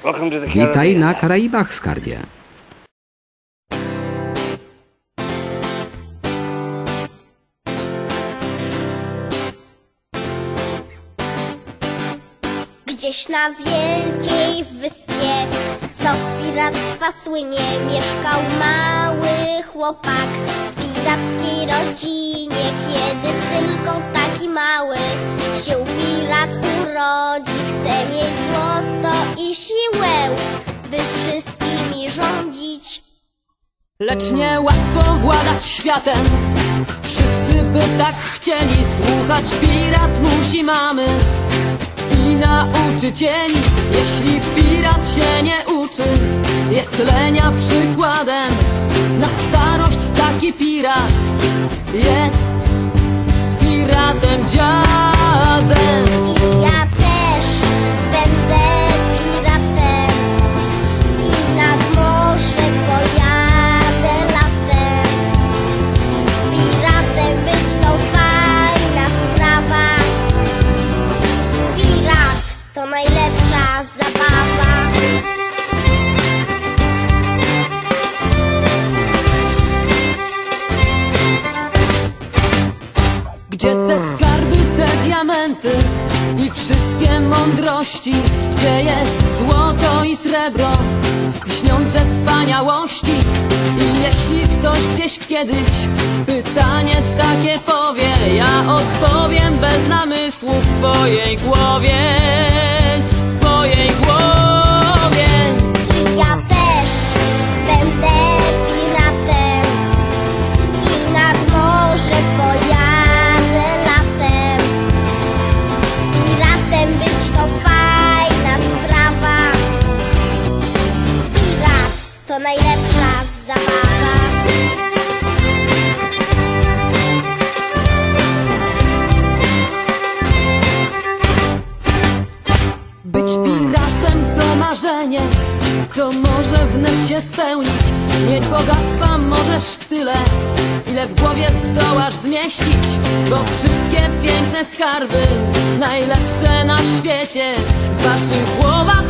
Witaj na Karaibach, skarbie. Gdzieś na wielkiej wyspie, co z piractwa słynie, mieszkał mały chłopak w pirackiej rodzinie. Kiedy tylko taki mały się pirat urodzi, chce mieć złoto i siłę, by wszystkimi rządzić. Lecz nie łatwo władać światem. Wszyscy by tak chcieli Słuchać. Pirat musi mamy I nauczycieli. Jeśli pirat się nie uczy Jest lenia przykładem. Na starość taki pirat Jest piratem dziadem Gdzie te skarby, te diamenty i wszystkie mądrości Gdzie jest złoto i srebro, śniące wspaniałości. I jeśli ktoś gdzieś kiedyś pytanie takie powie Ja odpowiem bez namysłu w twojej głowie Być piratem to marzenie, to może wnet się spełnić. Mieć bogactwa możesz tyle, ile w głowie zdołasz zmieścić. Bo wszystkie piękne skarby, najlepsze na świecie, w waszych głowach